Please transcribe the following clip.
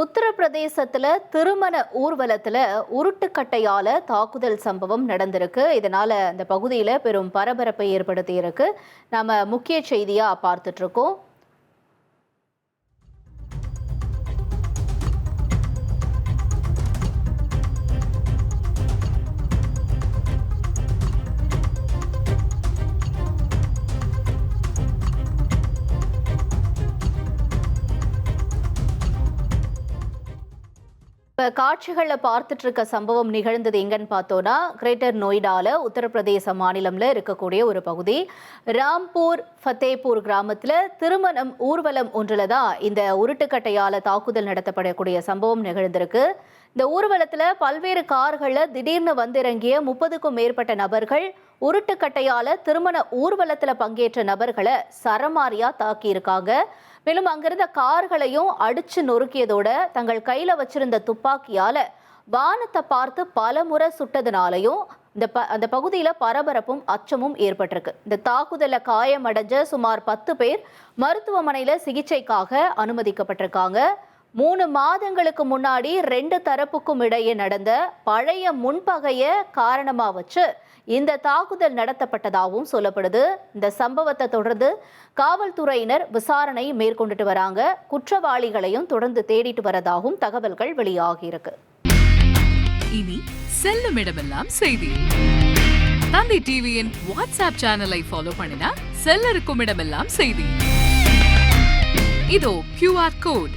உத்தரப்பிரதேசத்துல திருமண ஊர்வலத்துல உருட்டுக்கட்டையால தாக்குதல் சம்பவம் நடந்திருக்கு. இதனால அந்த பகுதியில பெரும் பரபரப்பை ஏற்படுத்தி இருக்கு நம்ம முக்கிய செய்தியா பார்த்துட்டு இருக்கோம். இப்போ காட்சிகளில் பார்த்துட்டு இருக்க சம்பவம் நிகழ்ந்தது எங்கன்னு பார்த்தோன்னா கிரேட்டர் நொய்டால உத்தரப்பிரதேச மாநிலம்ல இருக்கக்கூடிய ஒரு பகுதி. ராம்பூர் ஃபத்தேபூர் கிராமத்தில் திருமணம் ஊர்வலம் ஒன்றில் தான் இந்த உருட்டுக்கட்டையால் தாக்குதல் நடத்தப்படக்கூடிய சம்பவம் நிகழ்ந்திருக்கு. இந்த ஊர்வலத்தில் பல்வேறு கார்களில் திடீர்னு வந்திறங்கிய முப்பதுக்கும் மேற்பட்ட நபர்கள் உருட்டுக்கட்டையால் திருமண ஊர்வலத்தில் பங்கேற்ற நபர்களை சரமாரியாக தாக்கி இருக்காங்க மேலும் அங்கிருந்த கார்களையும் அடிச்சு நொறுக்கியதோட தங்கள் கையில வச்சிருந்த துப்பாக்கியால வானத்தை பார்த்து பல முறை சுட்டதுனாலையும் இந்த ப அந்த பகுதியில் பரபரப்பும் அச்சமும் ஏற்பட்டிருக்கு. இந்த தாக்குதலில் காயமடைஞ்ச சுமார் பத்து பேர் மருத்துவமனையில் சிகிச்சைக்காக அனுமதிக்கப்பட்டிருக்காங்க. மூணு மாதங்களுக்கு முன்னாடி ரெண்டு தரப்புக்கும் இடையே நடந்த பழைய முன்பகைய காரணமாக வச்சு இந்த தாக்குதல் நடத்தப்பட்டதாகவும் சொல்லப்படுது. இந்த சம்பவத்தை தொடர்ந்து காவல்துறையினர் விசாரணை மேற்கொண்டுட்டு வராங்க. குற்றவாளிகளையும் தொடர்ந்து தேடிட்டு வரதாகவும் தகவல்கள் வெளியாகியிருக்கு. இனி செல்லும் இடமெல்லாம் செய்தி. தந்தை டிவியின் வாட்ஸ்அப் சேனலை ஃபாலோ பண்ணினா செல்ல இருக்கும் இடமெல்லாம் செய்தி. இதோ கியூஆர் கோட்